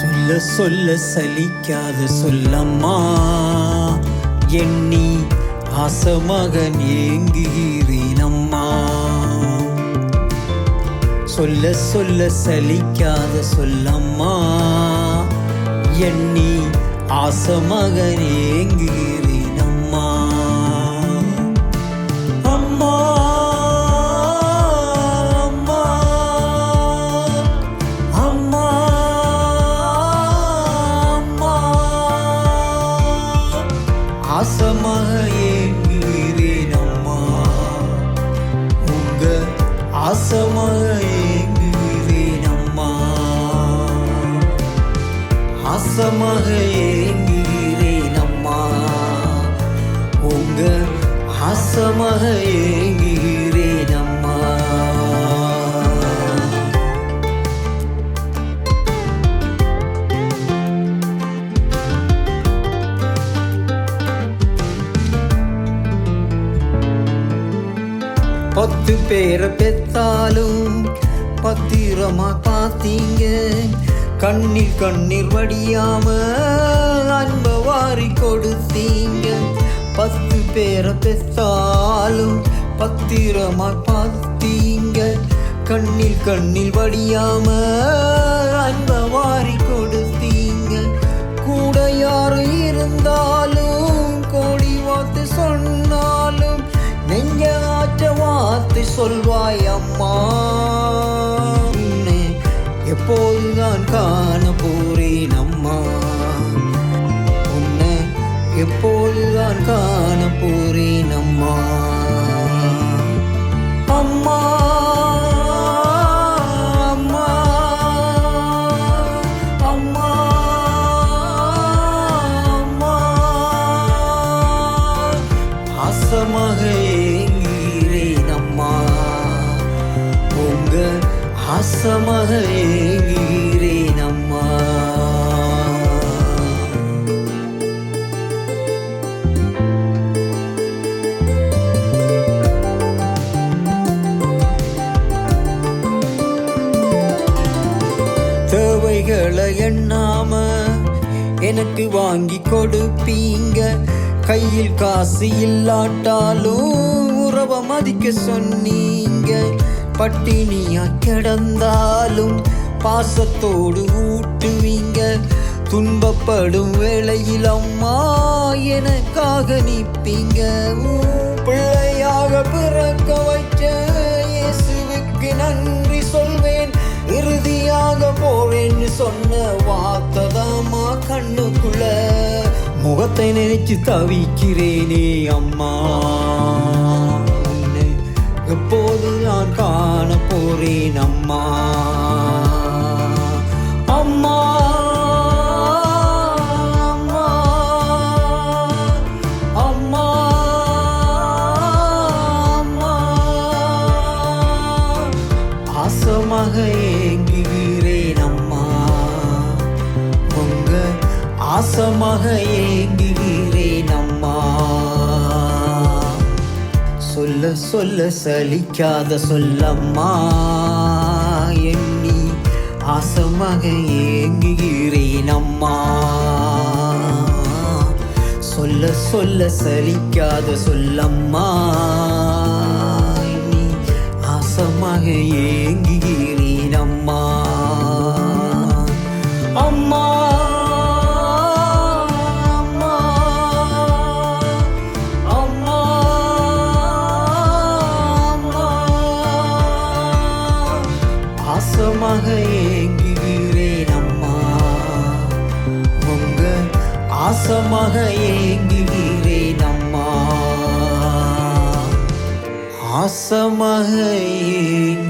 சொல்ல சொல்ல சலிக்காத சொல்லம்மா. எண்ணி ஆசமகன் ஏங்குகிறேன் சொல்ல சொல்ல சலிக்காத சொல்லம்மா. எண்ணி ஆசமாக ஏங்குகிறேன் ஆசமாக ஏங்குகிறேன் அம்மா உங்க ஆசமாக ஏங்குகிறேன் அம்மா பத்து பேரை பெத்தாலும் பத்திரமா பார்த்தீங்க கண்ணில் கண்ணீர் வடியாம அன்ப வாரி கொடுத்தீங்க. பத்து பேரை பெத்தாலும் பத்திரமா பார்த்தீங்க. கண்ணில் கண்ணில் வடியாம அன்ப வாரி கொடுத்தீங்க. கூட யாரும் இருந்தாலும் கோடி வார்த்தை சொன்னாலும் நெஞ்ச ஆற்ற வார்த்தை சொல்வாய் அம்மா. காண போறேன் அம்மா உன்னை எப்போதுதான் காண போறேன் அம்மா அம்மா அம்மா அம்மா. அம்மா உங்க ஆசமாக எனக்கு வாங்கி கொடுப்பீங்க. கையில் காசு இல்லாட்டாலும் உறவை மதிக்க சொன்னீங்க. பட்டினியா கிடந்தாலும் பாசத்தோடு ஊட்டுவீங்க. துன்பப்படும் வேளையில் அம்மா எனக்காக நிற்பீங்க. பிள்ளையாக பிறக்க வைச்ச சொன்ன வார்த்ததாமா கண்ணுக்குள்ள. முகத்தை நினைச்சு தவிக்கிறேனே அம்மா. எப்போது நான் காண போறேன் அம்மா. அம்மா அம்மா ஆசமாக ஏங்குகிறேன் அம்மா சொல்ல சொல்ல சலிக்காத சொல்லம்மா. எண்ணி ஆசமாக ஏங்குகிறேன் அம்மா சொல்ல சொல்ல சலிக்காத சொல்லம்மா. ஆசமாக ஏங்குகிறேன் அம்மா. உங்க ஆசமாக ஏங்குகிறேன் அம்மா. ஆசமாக ஏங்குகிறேன்